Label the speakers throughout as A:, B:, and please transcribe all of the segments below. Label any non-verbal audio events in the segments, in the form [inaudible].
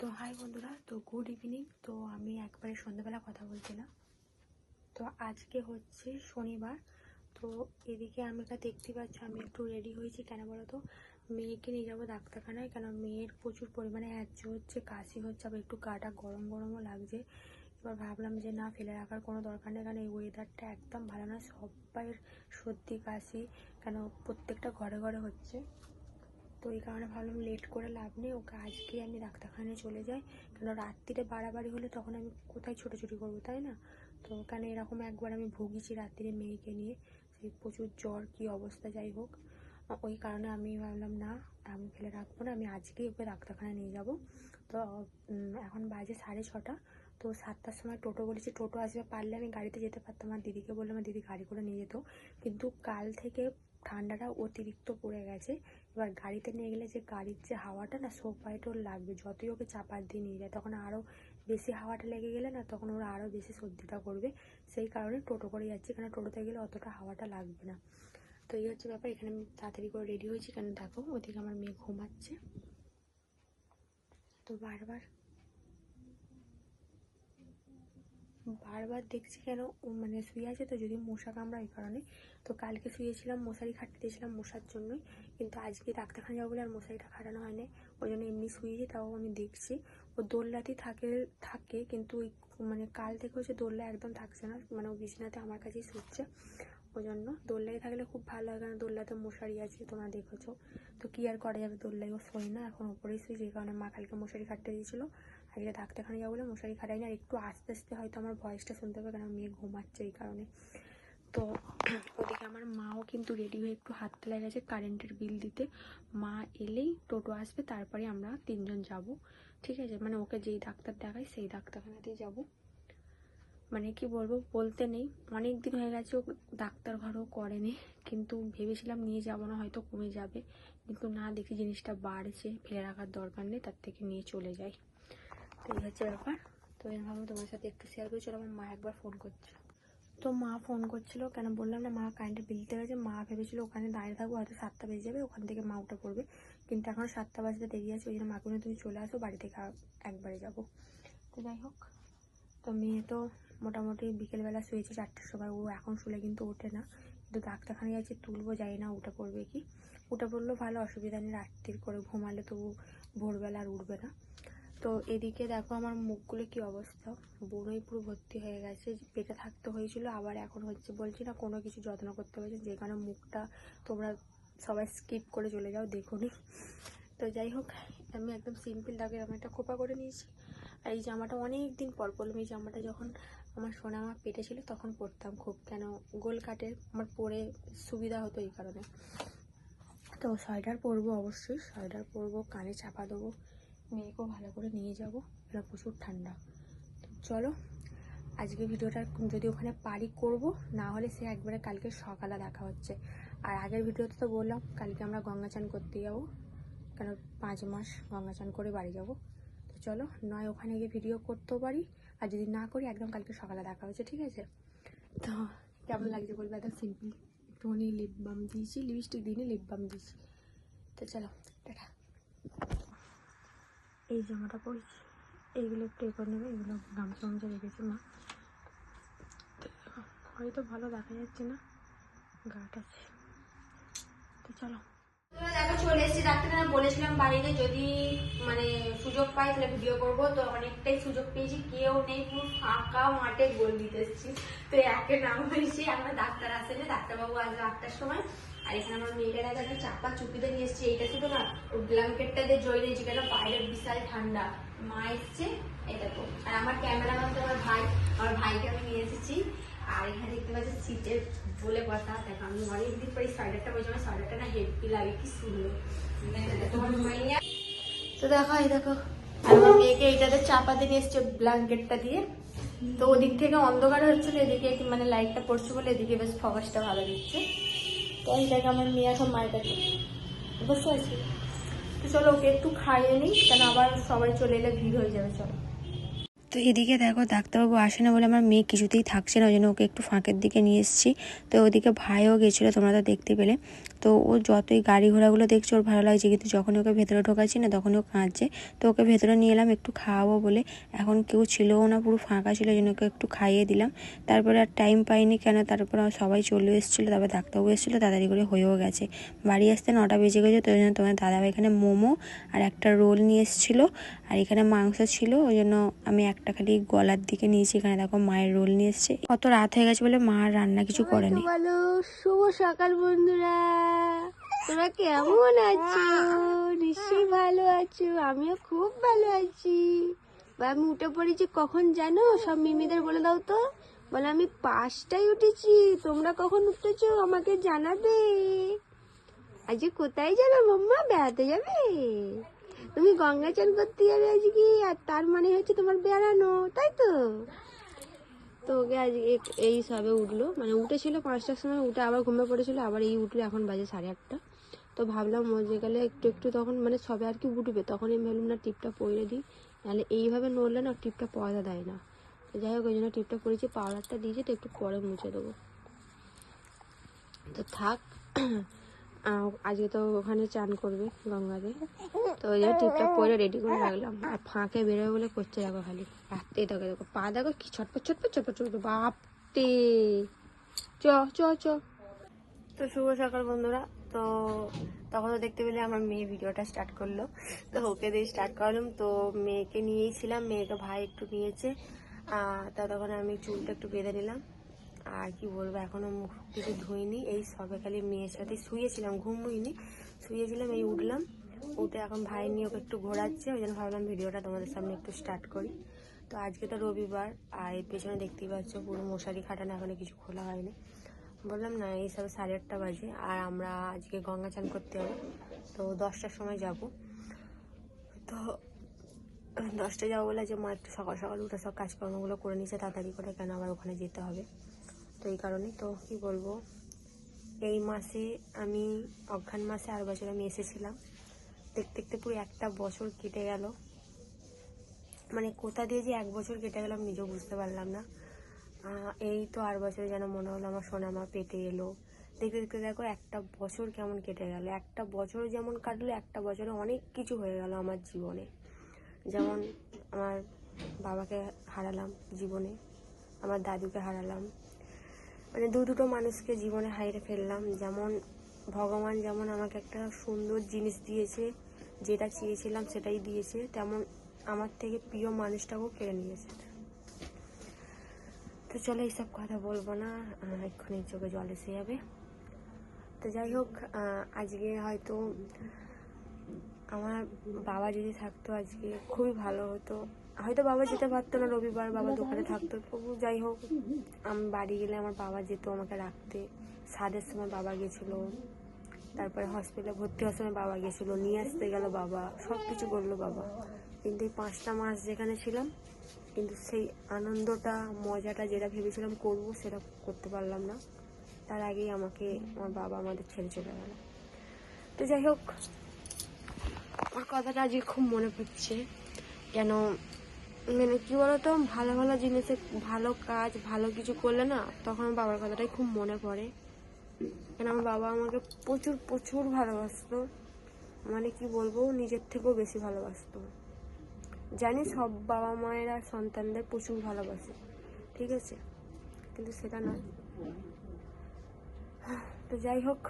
A: তো হাই বন্ধুরা, তো গুড ইভিনিং তো আমি একবারে সন্ধ্যেবেলা কথা বলছিলাম। তো আজকে হচ্ছে শনিবার। তো এদিকে আমি এটা দেখতে পাচ্ছি, আমি একটু রেডি হয়েছি। কেন বলো তো মেয়েকে নিয়ে যাব ডাক্তারখানায়, কেন মেয়ের প্রচুর পরিমাণে হ্যাচ হচ্ছে, কাশি হচ্ছে, আবার একটু গাটা গরম গরমও লাগছে। এবার ভাবলাম যে না, ফেলে রাখার কোনো দরকার নেই, কারণ এই ওয়েদারটা একদম ভালো না। সবাইয়ের সর্দি, কাশি, কেন প্রত্যেকটা ঘরে ঘরে হচ্ছে। তো এই কারণে ভাবলাম লেট করে লাভ নেই। ওকে আজকেই আমি ডাক্তারখানায় চলে যাই। কেন রাত্রিরে বাড়াবাড়ি হলে তখন আমি কোথায় ছোটাছুটি করব, তাই না? তো কেন এরকম একবার আমি ভুগিছি রাত্রিরে মেয়েকে নিয়ে। সেই প্রচুর জ্বর, কী অবস্থা, যাই হোক। ওই কারণে আমি ভাবলাম, না আমি ফেলে রাখব না। আমি আজকেই ওকে ডাক্তারখানায় নিয়ে যাব। তো এখন বাজে সাড়ে ছটা। তো সাতটার সময় টোটো বলেছি, টোটো আসবে, পারলে আমি গাড়িতে যেতে পারতাম। আর দিদিকে বললাম আমার দিদি, গাড়ি করে নিয়ে যেত। কিন্তু কাল থেকে ঠান্ডাটা অতিরিক্ত পড়ে গেছে। এবার গাড়িতে নিয়ে গেলে যে গাড়ির যে হাওয়াটা না সোফায় ওর লাগবে। যতই ওকে চাপার দিয়ে নিয়ে যায়, তখন আরও বেশি হাওয়াটা লেগে গেলে না, তখন ওরা আরও বেশি সর্দিটা করবে। সেই কারণে টোটো করে যাচ্ছি কেন টোটোতে গেলে অতটা হাওয়াটা লাগবে না। তো এই হচ্ছে ব্যাপার, এখানে আমি তাড়াতাড়ি করে রেডি হয়েছি। কেন দেখো, ওদিকে আমার মেয়ে ঘুমাচ্ছে। তো বারবার বারবার দেখছি কেন মানে শুয়ে আছে তো, যদি মশা কামড়া এই কারণে। তো কালকে শুয়েছিলাম, মশারি খাটতে দিয়েছিলাম মশার জন্যই। কিন্তু আজকে ডাক্তারখানা যাব বলে আর মশারিটা খাটানো হয়নি। ওই জন্য এমনি শুয়েছি, তাও আমি দেখছি। ও দোল্লাতেই থাকে থাকে, কিন্তু ওই মানে কাল থেকে হচ্ছে দোল্লা একদম থাকছে না। মানে ও বিছানাতে আমার কাছেই শুচ্ছে। ওই জন্য দোল্লায় থাকলে খুব ভালো হয় কারণ দোল্লাতে মশারি আছে, তোমরা দেখেছ। তো কি আর করা যাবে? দোল্লায় ও শোয় না, এখন ওপরেই শুই যে কারণে মা কালকে মশারি খাটতে দিয়েছিল। আজকে ডাক্তারখানা যাব বলে, মশারি খাটাই না, আর একটু আস্তে আস্তে হয়তো আমার ভয়েসটা শুনতে হবে, কারণ মেয়ে ঘুমাচ্ছে এই কারণে। তো ওদিকে আমার মাও কিন্তু রেডি হয়ে একটু হাত তোলা গেছে কারেন্টের বিল দিতে। মা এলেই টোটো আসবে, তারপরে আমরা তিনজন যাব। ঠিক আছে? মানে ওকে যেই ডাক্তার দেখায় সেই ডাক্তারখানাতেই যাব। মানে কি বলব, বলতে নেই। অনেক দিন হয়ে গেছে, ও ডাক্তার ঘরও করেনি। কিন্তু ভেবেছিলাম নিয়ে যাব না, হয়তো কমে যাবে। কিন্তু না দেখি জিনিসটা বাড়ছে, ফেলে রাখার দরকার নেই, তার থেকে নিয়ে চলে যাই। তো এই হচ্ছে ব্যাপার তো ভাবলাম তোমার সাথে একটু শেয়ার করি। চলো আমার মা একবার ফোন করছে। তো মা ফোন করছিল, কেন বললাম না, মা কারেন্টের বিল দিতে গেছে। মা ভেবেছিল ওখানে দাঁড়িয়ে থাকব, হয়তো সাতটা বেজে যাবে, ওখান থেকে মা উঠে পড়বে। কিন্তু এখন সাতটা বাজতে দেরি আছে, ওই জন্য মাকে তুমি চলে আসো, বাড়ি থেকে একবারে যাব। তো যাই হোক, তো মেয়ে তো মোটামুটি বিকেলবেলা শুয়েছে চারটের সময়। ও এখন শুলে কিন্তু ওঠে না। কিন্তু ডাক্তারখানে যাচ্ছে, তুলবো যাই না ওটা পড়বে কি। ওটা পড়লেও ভালো, অসুবিধা নেই, রাত্রির করে ঘুমালে তো ভোরবেলা আর উঠবে না। তো এদিকে দেখো আমার মুখগুলো কি অবস্থা। বুড়োই পুরো ভর্তি হয়ে গেছে, পেটে থাকতে হয়েছিল, আবার এখন হচ্ছে বলছি না কোনো কিছু যত্ন করতে পারছি যে কারণে মুখটা তোমরা সবাই স্কিপ করে চলে যাও দেখো তো যাই হোক, আমি একদম সিম্পল দাগে আমি একটা খোপা করে নিয়েছি। আর এই জামাটা অনেক দিন পর পরলাম, এই জামাটা যখন আমার সোনা আমার পেটে ছিল তখন পরতাম খুব, কেন গোল কাটে, আমার পরে সুবিধা হতো এই কারণে। তো সোয়েটার পরবো অবশ্যই, সোয়েটার পরবো, কানে চাপা দেবো মেয়েকেও ভালো করে নিয়ে যাব এটা প্রচুর ঠান্ডা। চলো, আজকে ভিডিওটা যদি ওখানে পারি করব, না হলে সে একবারে কালকে সকালে দেখা হচ্ছে। আর আগের ভিডিওতে তো বললাম, কালকে আমরা গঙ্গা চান করতে যাব, কেন পাঁচ মাস গঙ্গা চান করে বাড়ি যাব। তো চলো, নয় ওখানে গিয়ে ভিডিও করতেও পারি, আর যদি না করি, একদম কালকে সকালে দেখা হচ্ছে, ঠিক আছে? তো কেমন লাগছে বলবে? একদম সিম্পল একটুখানি লিপ বাম দিয়েছি লিপস্টিক দিইনি লিপ বাম দিয়েছি। তো চলো, টাটা। এই জামাটা পরেছি। এইগুলো একটু এ করে নেবে, এগুলো গামছা গামছা রেখেছি মা। হয়তো ভালো দেখা যাচ্ছে না, গাটা তো চলো।
B: দেখো, চলে এসেছি ডাক্তারখানা। বলেছিলাম বাড়িতে যদি মানে সুযোগ পাই তাহলে ভিডিও করব। তো অনেকটাই সুযোগ পেয়েছি, কেউ নেই, পুরো ফাঁকা মাঠে গোল দিতে এসেছি। তো একে নাম হয়েছি, আমরা ডাক্তার আসেনি, ডাক্তারবাবু আসবে আটটার সময়। আর এখানে আমার মেয়েটা দেখা একটা চাপা চুপিতে নিয়ে এসেছি, এইটা শুধু না ওই ব্ল্যাঙ্কেটটা দিয়ে জয় নিয়েছি কেন বাইরে বিশাল ঠান্ডা। মা এসছে এটা তো আর আমার ক্যামেরাম্যান তো আমার ভাই, আমার ভাইকে আমি নিয়ে এসেছি। আর এখানে দেখতে পাচ্ছি সিটের বলে কথা দেখো, আমি অনেকদিন পরে সোয়েটারটা বলছি আমার সোয়েটারটা না হেভি লাগে, কি সুন্দর। তোমার মাইয়া তো দেখো, এই দেখো আমার মেয়েকে এইটাতে চাপাতে নিয়ে এসছে ব্ল্যাঙ্কেটটা দিয়ে। তো ওদিক থেকে অন্ধকার হচ্ছে এদিকে মানে লাইটটা পড়ছে বলে এদিকে বেশ ফকাসটা ভালো দিচ্ছে। তো দেখ, আমার মেয়ে এখন মায়ের কাছে বুঝতে পারছি চলো ওকে একটু খাইয়ে নিই, কেন আবার সবাই চলে এলে ভিড় হয়ে যাবে, চলো। তো
C: এদিকে দেখো ডাক্তারবাবু আসে না বলে আমার মেয়ে কিছুতেই থাকছে না, ওই জন্য ওকে একটু ফাঁকের দিকে নিয়ে এসেছি। তো ওদিকে ভাইও গেছিল তোমরা তো দেখতে পেলে। তো ও যতই গাড়ি ঘোড়াগুলো দেখছে ওর ভালো লাগছে, কিন্তু যখনই ওকে ভেতরে ঢোকাচ্ছি না তখনই ও কাঁদছে। তো ওকে ভেতরে নিয়ে এলাম একটু খাওয়াবো বলে। এখন কেউ ছিলও না, পুরো ফাঁকা ছিল, ওই জন্য ওকে একটু খাইয়ে দিলাম। তারপরে আর টাইম পাইনি কেন, তারপরে সবাই চলে এসেছিল, তারপর ডাক্তারবাবু এসেছিল, তাড়াতাড়ি করে হয়েও গেছে। বাড়ি আসতে নটা বেজে গেছে, তো ওই জন্য তোমার দাদা এখানে মোমো আর একটা রোল নিয়ে এসেছিল। আর এখানে মাংস ছিল ওই জন্য আমি একটা খালি গলার দিকে নিয়েছি। এখানে দেখো মায়ের রোল নিয়ে এসছে। কত রাত হয়ে গেছে বলে মা রান্না কিছু করেনি।
A: বলো শুভ সকাল বন্ধুরা। তোমরা কেমন আছো? নিশ্চয়ই ভালো আছো আমিও খুব ভালো আছি। বা আমি উঠে পড়েছি কখন জানো? সব মিমিদের বলে দাও তো। বলে আমি পাঁচটায় উঠেছি। তোমরা কখন উঠেছো? আমাকে জানাবে। আজকে কোথায় যাবে মাম্মা? বেড়াতে যাবে। তুমি গঙ্গা চান করতে যাবে আজকে, আর তার মানে হচ্ছে তোমার বেড়ানো, তাই তো? তো ওকে আজ এই সবে উঠল মানে উঠেছিল পাঁচটার সময়, উঠে আবার ঘুমে পড়েছিল, আবার এই উঠল এখন বাজে সাড়ে আটটা। তো ভাবলাম মজে গেলে একটু একটু তখন মানে সবে আর কি উঠবে, তখন আমি ভাবলাম, না টিপটা পরে দিই। নাহলে এইভাবে নড়লে না টিপটা পাওয়া দেয় না। তো যাই হোক, ওই জন্য টিপটা পরেছি পাউডারটা দিয়েছি তো একটু পরে মুছে দেবো। তো থাক আজকে তো ওখানে চান করবে গঙ্গাতে তো ওই টিপটা পরে রেডি করে রাখলাম। আর ফাঁকে বেরোবে বলে করছে দেখো খালি। রাত্রে দেখো দেখো, পা দেখো কি ছটপট ছটপট ছটপট ছটপট বাপতে চ চ চ। তো শুভ সকাল বন্ধুরা। তো তখন তো দেখতে পেলে আমার মেয়ে ভিডিওটা স্টার্ট করল। তো ওকে দিয়ে স্টার্ট করলাম। তো মেয়েকে নিয়েই ছিলাম। মেয়েকে ভাই একটু নিয়েছে। তা তখন আমি চুলটা একটু বেঁধে নিলাম। আর কি বলব, এখনও মুখ কিছু ধুইনি। এই সবে খালি মেয়ের সাথে শুয়েছিলাম, ঘুমুইনি। শুয়েছিলাম, এই উঠলাম। উঠে এখন ভাই নিয়ে ওকে একটু ঘোরাচ্ছে, ওই জন্য ভাবলাম ভিডিওটা তোমাদের সামনে একটু স্টার্ট করি। তো আজকে তো রবিবার, আর এর পেছনে দেখতেই পাচ্ছ পুরো মশারি খাটানো, এখনও কিছু খোলা হয়নি। বললাম, না, এই সব সাড়ে আটটা বাজে, আর আমরা আজকে গঙ্গা চান করতে হবে। তো দশটার সময় যাব। তো দশটায় যাব বলে যে, মা, একটু সকাল সকাল উঠে সব কাজকর্মগুলো করে নিচ্ছে তাড়াতাড়ি করে কেন আবার ওখানে যেতে হবে? তো এই কারণে তো কি বলব, এই মাসে আমি অঘ্রান মাসে আর বছর আমি এসেছিলাম। দেখতে দেখতে পুরো একটা বছর কেটে গেল। মানে কোথা দিয়ে যে এক বছর কেটে গেলাম নিজেও বুঝতে পারলাম না। এই তো আর বছরে যেন মনে হলো আমার সোনা মা পেটে এলো। দেখতে দেখতে দেখো একটা বছর কেমন কেটে গেল। একটা বছর যেমন কাটলো, একটা বছরে অনেক কিছু হয়ে গেল আমার জীবনে। যেমন আমার বাবাকে হারালাম জীবনে, আমার দাদুকে হারালাম মানে দু দুটো মানুষকে জীবনে হারিয়ে ফেললাম। যেমন ভগবান যেমন আমাকে একটা সুন্দর জিনিস দিয়েছে, যেটা চেয়েছিলাম সেটাই দিয়েছে, তেমন আমার থেকে প্রিয় মানুষটাকেও কেড়ে নিয়েছে। তো চলো এইসব কথা বলব না এক্ষুনি চোখে জল এসে যাবে। তো যাই হোক আজকে হয়তো আমার বাবা যদি থাকতো আজকে, খুবই ভালো হতো। হয়তো বাবা যেতে পারতো না রবিবার, বাবা দোকানে থাকতো। তবু যাই হোক, আমি, বাড়ি গেলে আমার বাবা যেত আমাকে রাখতে। সাদের সময় বাবা গেছিল। তারপরে হসপিটালে ভর্তি হওয়ার সময় বাবা গেছিল। নিয়ে আসতে গেল বাবা। সব কিছু করল বাবা। কিন্তু এই পাঁচটা মাস যেখানে ছিলাম, কিন্তু সেই আনন্দটা, মজাটা যেটা ভেবেছিলাম করব, সেটা করতে পারলাম না। তার আগেই আমাকে, আমার বাবা আমাদের ছেড়ে চলে গেল। তো যাই হোক আমার কথাটা আজকে খুব মনে পড়ছে। কেন মানে কি বলতো, ভালো ভালো জিনিসে ভালো কাজ, ভালো কিছু করলে না, তখন আমার বাবার কথাটাই খুব মনে পড়ে। কেন, আমার বাবা আমাকে প্রচুর প্রচুর ভালোবাসতো। মানে কি বলব, নিজের থেকেও বেশি ভালোবাসতো। জানি সব বাবা মায়েরা সন্তানদের প্রচুর ভালোবাসে, ঠিক আছে? কিন্তু সেটা নয়। তো যাই হোক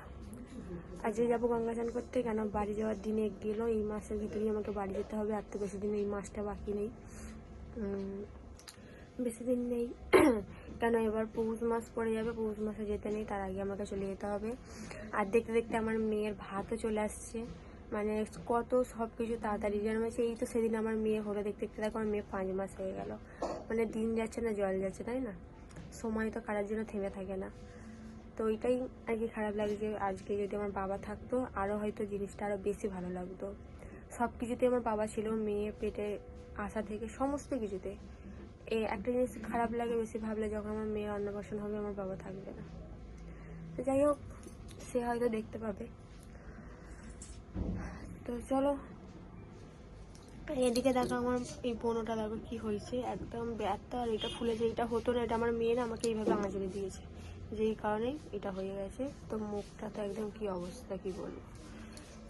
A: আজকে যাব গঙ্গা স্নান করতে। কেন? বাড়ি যাওয়ার দিনে গেলো, এই মাসের ভিতরেই আমাকে বাড়ি যেতে হবে। আর তো বেশি দিন এই মাসটা বাকি নেই। বেশি দিন নেই। [clears throat] কেন? এবার পৌষ মাস পড়ে যাবে, পৌষ মাসে যেতে নেই, তার আগে আমাকে চলে যেতে হবে। আর দেখতে দেখতে আমার মেয়ের ভাতও চলে আসছে। মানে কত সব কিছু তাড়াতাড়ি যেন হচ্ছে এই তো সেদিন আমার মেয়ে হলো। দেখতে দেখতে দেখো, আমার মেয়ে পাঁচ মাস হয়ে গেল। মানে দিন যাচ্ছে না, জল যাচ্ছে, তাই না? সময় তো কারার জন্য থেমে থাকে না। তো ওইটাই আর কি খারাপ লাগে যে আজকে যদি আমার বাবা থাকতো আরও হয়তো জিনিসটা আরও বেশি ভালো লাগতো। সব কিছুতে আমার বাবা ছিল, মেয়ে, পেটে আসা থেকে, সমস্ত কিছুতে। এ একটা জিনিস খারাপ লাগে, বেশি ভাবলে যখন আমার মেয়ের অন্নপ্রাশন হবে, আমার বাবা থাকবে না। তো যাই হোক, সে হয়তো দেখতে পাবে। তো চলো। এদিকে দেখো আমার এই বোনটা দেখো কি হয়েছে। একদম ব্যথা, আর এটা ফুলেছে এটা হতো না, এটা আমার মেয়ে না আমাকে এইভাবে আঁচড়ে দিয়েছে। যেই কারণে এটা হয়ে গেছে। তো মুখটা তো একদম কি অবস্থা, কি বলব?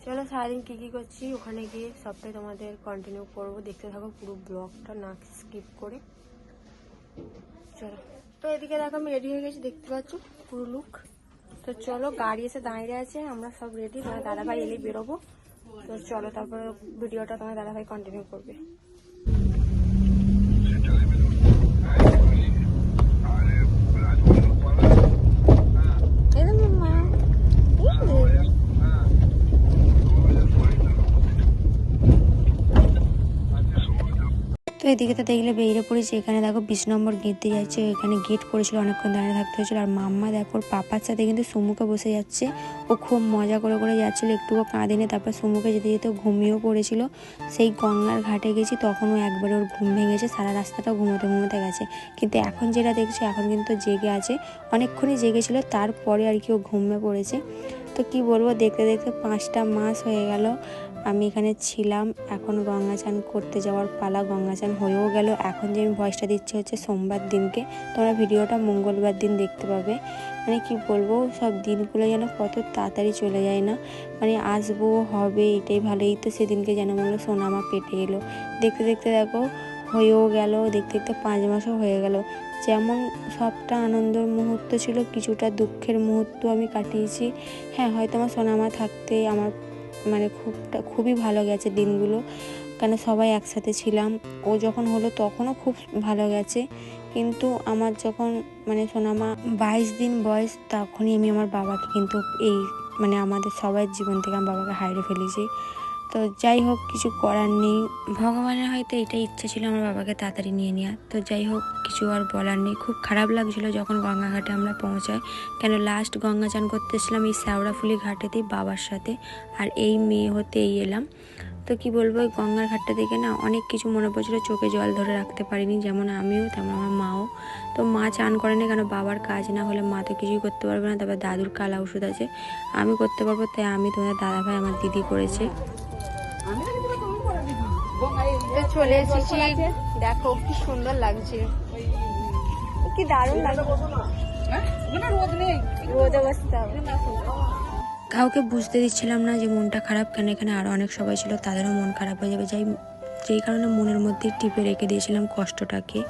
A: চলো সারাদিন কী কী করছি, ওখানে গিয়ে সবটাই তোমাদের কন্টিনিউ করব। দেখতে থাকো পুরো ব্লগটা না স্কিপ করে। চলো। তো এদিকে দেখো আমি রেডি হয়ে গেছি, দেখতে পাচ্ছ পুরো লুক তো চলো গাড়ি এসে দাঁড়িয়ে আছে, আমরা সব রেডি তোমার দাদাভাই এলেই বেরোবো। তো চলো তারপরে ভিডিওটা তোমার দাদাভাই কন্টিনিউ করবে এই যে মাম্মা। এই যে।
C: তো এদিকে তো দেখলে বেরিয়ে পড়েছি। এখানে দেখো বিশ নম্বর গেট দিয়ে যাচ্ছে। এখানে গেট পড়েছিল, অনেকক্ষণ দাঁড়িয়ে থাকতে হয়েছিল। আর মাম্মা দেখো পাপার সাথে কিন্তু সুমুকে বসে যাচ্ছে। ও খুব মজা করে করে যাচ্ছিল, একটুও কাঁদেনি। তারপর সুমুকে যেতে যেতে ঘুমিয়েও পড়েছিল। সেই গঙ্গার ঘাটে গেছি তখন ও একবারে ওর ঘুম ভেঙেছে। সারা রাস্তাটা ঘুমোতে ঘুমোতে গেছে। কিন্তু এখন যেটা দেখছি, এখন কিন্তু জেগে আছে। অনেকক্ষণই জেগেছিল, তারপরে আর কি ও ঘুমিয়ে পড়েছে। তো কি বলব, দেখতে দেখতে পাঁচটা মাস হয়ে গেল। আমি এখানে ছিলাম, এখন গঙ্গা চান করতে যাওয়ার পালা গঙ্গা চান হয়েও গেল। এখন যে আমি ভয়েসটা দিচ্ছি হচ্ছে সোমবার দিনকে। তোমরা ভিডিওটা মঙ্গলবার দিন দেখতে পাবে। মানে কি বলব, সব দিনগুলো যেন কত তাড়াতাড়ি চলে যায় না। মানে আসব, হবে, এটাই ভালোই। তো সেদিনকে যেন হলো সোনামা পেটে এলো। দেখতে দেখতে দেখো, হয়েও গেল। দেখতে দেখতে পাঁচ মাসও হয়ে গেল। যেমন সবটা আনন্দের মুহূর্ত ছিল, কিছুটা দুঃখের মুহূর্ত আমি কাটিয়েছি। হ্যাঁ হয়তো আমার সোনামা থাকতে, আমার মানে খুবটা, খুবই ভালো গেছে দিনগুলো। কেন সবাই একসাথে ছিলাম। ও যখন হলো তখনও খুব ভালো গেছে। কিন্তু আমার যখন মানে সোনামা বাইশ দিন বয়স, তখনই আমি আমার বাবাকে কিন্তু এই মানে আমাদের সবাই জীবন থেকে আমার বাবাকে হারিয়ে ফেলেছি। তো যাই হোক, কিছু করার নেই। ভগবানের হয়তো এটাই ইচ্ছা ছিল আমার বাবাকে তাড়াতাড়ি নিয়ে নেওয়া তো যাই হোক, কিছু আর বলার নেই। খুব খারাপ লাগছিল যখন গঙ্গাঘাটে আমরা পৌঁছাই। কেন লাস্ট গঙ্গা চান করতে এসেছিলাম এই শ্যাওড়াফুলি ঘাটেতেই বাবার সাথে। আর এই মেয়ে হতে এই এলাম। তো কি বলব ওই গঙ্গার ঘাটটা দেখে না অনেক কিছু মনে পড়ছিল। চোখে জল ধরে রাখতে পারিনি, যেমন আমিও, তেমন আমার মাও। তো মা চান করেনি কেন? বাবার কাজ না হলে মা তো কিছুই করতে পারবে না। তারপর দাদুর কালা ওষুধ আছে। আমি করতে পারব, তাই আমি তোমাদের দাদা ভাই আমার দিদি করেছে।
A: চলে এসেছি। দেখো, কি সুন্দর লাগছে। কি দারুণ
C: কাউকে বুঝতে দিচ্ছিলাম না যে মনটা খারাপ কেন এখানে আরও অনেক সবাই ছিল, তাদেরও মন খারাপ হয়ে যাবে। যাই যেই কারণে মনের মধ্যে টিপে রেখে দিয়েছিলাম কষ্টটাকে।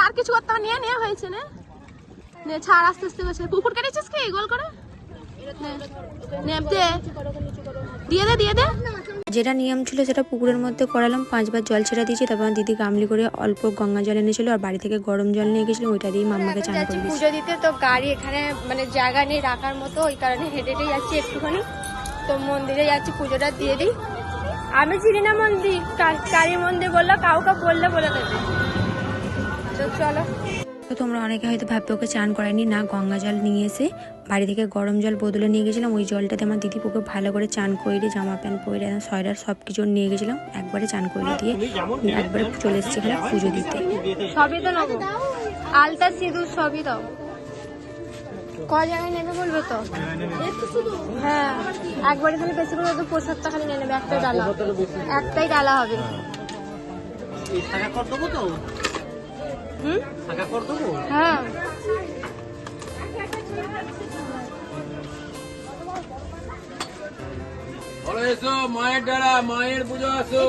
D: আর কিছু করতে নিয়ে নিয়ে হয়েছে, নে। ছাড়, আস্তে আস্তে কুকুর কেটেছিস কি? গোল করে? দিয়ে দে দিয়ে দে।
C: যেটা নিয়ম ছিল সেটা পুকুরের মধ্যে করালাম। পাঁচবার জল ছেড়ে দিয়েছি তারপর আমার দিদি গামলি করে অল্প গঙ্গা জল এনেছিল আর বাড়ি থেকে গরম জল নিয়ে গেছিলাম ওইটা দিয়ে মাম্মাকে চান
A: যাচ্ছি
C: করে
A: পুজো দিতে তো গাড়ি এখানে মানে জায়গা নেই রাখার মতো ওই কারণে হেঁটে হেঁটে যাচ্ছি একটুখানি। তো মন্দিরে যাচ্ছি পুজোটা দিয়ে দিই। আমি চিনি না মন্দির কা- কালী মন্দির বলল কাউকে বললে বলে দেবে। তো চলো।
C: তো তোমরা অনেকে হয়তো ভাববে ওকে চান করায়নি না গঙ্গা জল নিয়ে এসে। বাড়ি থেকে গরম জল বদলে নিয়ে গেছিলাম ওই জলটাতে আমার দিদি পুকুর ভালো করে চান করে জামা প্যান্ট পরে সয়ডার সব কিছু নিয়ে গেছিলাম একবারে চান করে দিয়ে একবারে চলে এসেছি এখানে পুজো দিতে।
A: সবই তো নেব। আলতা সিঁদুর সবই দাও। ক জায়গায় নেবে বলবে তো? হ্যাঁ একবারে খালি বেশি করে তো প্রসাদটা খালি নিয়ে নেবে একটাই ডালা। একটাই ডালা হবে। হুম? হ্যাঁ।
E: এসো মায়ের দ্বারা মায়ের পুজো আসো।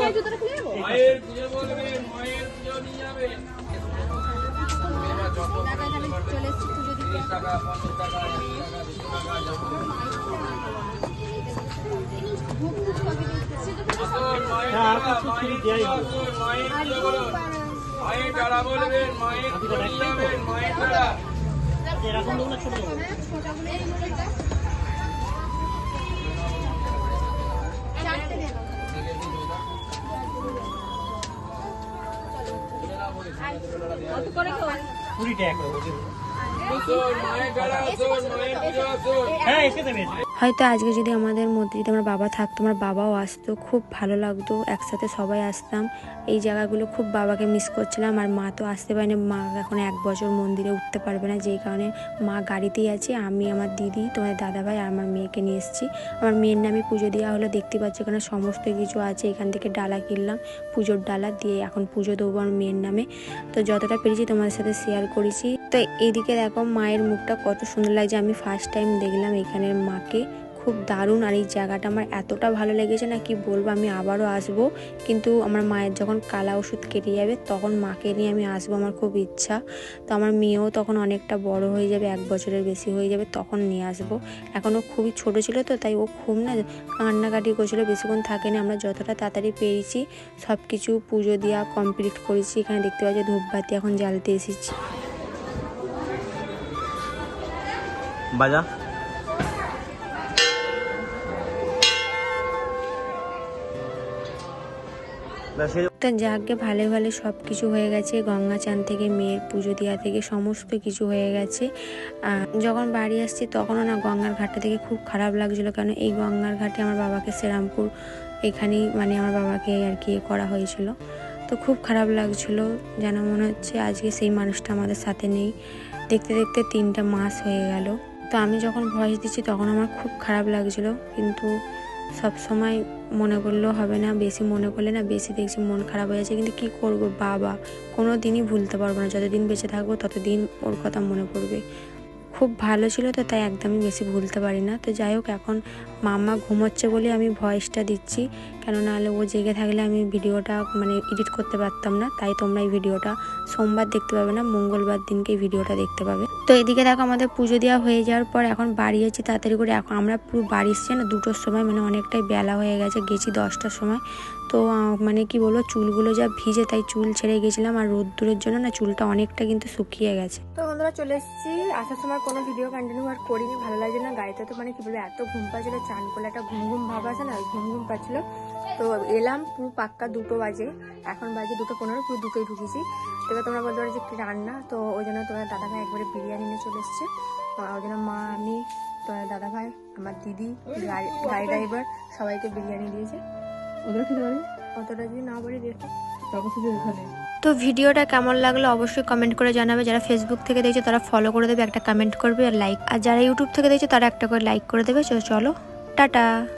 E: মায়ের পুজো বলবে মায়ের পুজো নিয়ে যাবে। টাকা পঞ্চাশ টাকা মায়ের মায়ের পুজো নিয়ে যাবেন মায়ের ডালা আসুন
C: হয়তো আজকে যদি আমাদের মধ্যে যদি আমার বাবা থাকতো, আমার বাবাও আসতো, খুব ভালো লাগতো, একসাথে সবাই আসতাম। এই জায়গাগুলো খুব বাবাকে মিস করছিলাম, আর মা তো আসতে পারেনি। মা এখন এক বছর মন্দিরে উঠতে পারবে না, যেই কারণে মা গাড়িতেই আছে। আমি, আমার দিদি, তোমাদের দাদাভাই আর আমার মেয়েকে নিয়ে এসেছি। আমার মেয়ের নামে পুজো দেওয়া হলো, দেখতে পাচ্ছি এখানে সমস্ত কিছু আছে। এখান থেকে ডালা কিনলাম, পুজোর ডালা দিয়ে এখন পুজো দেবো আমার মেয়ের নামে। তো যতটা পেরেছি তোমাদের সাথে শেয়ার করেছি। তো এইদিকে দেখো, মায়ের মুখটা কত সুন্দর লাগছে। আমি ফার্স্ট টাইম দেখলাম এখানের মাকে। খুব দারুণ আর এই জায়গাটা আমার এতটা ভালো লেগেছে না কি বলব, আমি আবারও আসব। কিন্তু আমার মায়ের যখন কালা ওষুধ কেটে যাবে, তখন মাকে নিয়ে আমি আসব আমার খুব ইচ্ছা। তো আমার মেয়েও তখন অনেকটা বড় হয়ে যাবে, এক বছরের বেশি হয়ে যাবে, তখন নিয়ে আসব। এখনও খুবই ছোট ছিল তো, তাই ও খুব না কান্নাকাটি করছিল, বেশিক্ষণ থাকেনি। আমরা যতটা তাড়াতাড়ি পেরেছি সব কিছু পুজো দেওয়া কমপ্লিট করেছি। এখানে দেখতে পাচ্ছি ধূপবাতি এখন জ্বালতে এসেছি।
F: বাজা।
C: তো যাকে ভালো ভালো সব কিছু হয়ে গেছে, গঙ্গা চান থেকে, মেয়ের পুজো দেওয়া থেকে, সমস্ত কিছু হয়ে গেছে। যখন বাড়ি আসছি তখনও না গঙ্গার ঘাটটা থেকে খুব খারাপ লাগছিল, কেন এই গঙ্গার ঘাটে আমার বাবাকে শ্রীরামপুর এখানেই মানে আমার বাবাকে আর কি করা হয়েছিল। তো খুব খারাপ লাগছিল, যেন মনে হচ্ছে আজকে সেই মানুষটা আমাদের সাথে নেই। দেখতে দেখতে তিনটা মাস হয়ে গেল। তো আমি যখন ভয়েস দিচ্ছি তখন আমার খুব খারাপ লাগছিল, কিন্তু সব সময় মনে করলেও হবে না, বেশি মনে করলে না বেশি দেখছি মন খারাপ হয়ে যাচ্ছে, কিন্তু কি করব বাবা? কোনো দিনই ভুলতে পারব না, যতদিন বেঁচে থাকব ততদিন ওর কথা মনে পড়বে। খুব ভালো ছিল তো, তাই একদমই বেশি ভুলতে পারি না তো যাই হোক, এখন মাম্মা ঘুমোচ্ছে বলে আমি ভয়েসটা দিচ্ছি। কেন নাহলে ও জেগে থাকলে আমি ভিডিওটা মানে এডিট করতে পারতাম না, তাই তোমরা এই ভিডিওটা সোমবার দেখতে পাবে না, মঙ্গলবার দিনকে এই ভিডিওটা দেখতে পাবে। তো এদিকে দেখো, আমাদের পুজো দেওয়া হয়ে যাওয়ার পর এখন বাড়ি যাচ্ছি, তাড়াতাড়ি করে। এখন আমরা পুরো বাড়ি এসছি না দুটোর সময় মানে অনেকটাই বেলা হয়ে গেছে, গেছি দশটার সময়। তো মানে কি বলব, চুলগুলো যা ভিজে তাই চুল ছেড়ে গেছিলাম আর রোদ্দুরের জন্য না চুলটা অনেকটা কিন্তু শুকিয়ে গেছে।
A: তো বন্ধুরা চলে এসেছি। আসার সময় কোনো ভিডিও কন্টিনিউ আর করিনি, ভালো লাগছে না। গাড়িতে তো মানে কি বলব, এত ঘুম পাচ্ছিল, চান করলে একটা ঘুম ঘুম ভাব আছে না, ওই ঘুম ঘুম পাচ্ছিল। তো এলাম, পুরো পাক্কা দুটো বাজে, এখন বাজে দুটো পনেরো, পুরো দুটোই ঢুকেছি। তো এবার তোমরা বলতে পারো যে কি রান্না, তো ওই জন্য তোমার দাদা ভাই একবারে বিরিয়ানি নিয়ে চলে এসছে। ওই জন্য মা, আমি তোমার দাদা ভাই আমার দিদি, গাড়ি ড্রাইভার সবাইকে বিরিয়ানি দিয়েছে।
D: ওদের খেতে পারি?
A: অতটা যদি না বলি দেখো।
D: তখন শুধু এখানে
C: তো ভিডিওটা কেমন লাগল অবশ্যই কমেন্ট করে জানাবে। যারা ফেসবুক থেকে দেখছে তারা ফলো করে দেবে একটা কমেন্ট করবে আর লাইক আর যারা ইউটিউব থেকে দেখছে তারা একটা করে লাইক করে দেবে। তো চলো টাটা।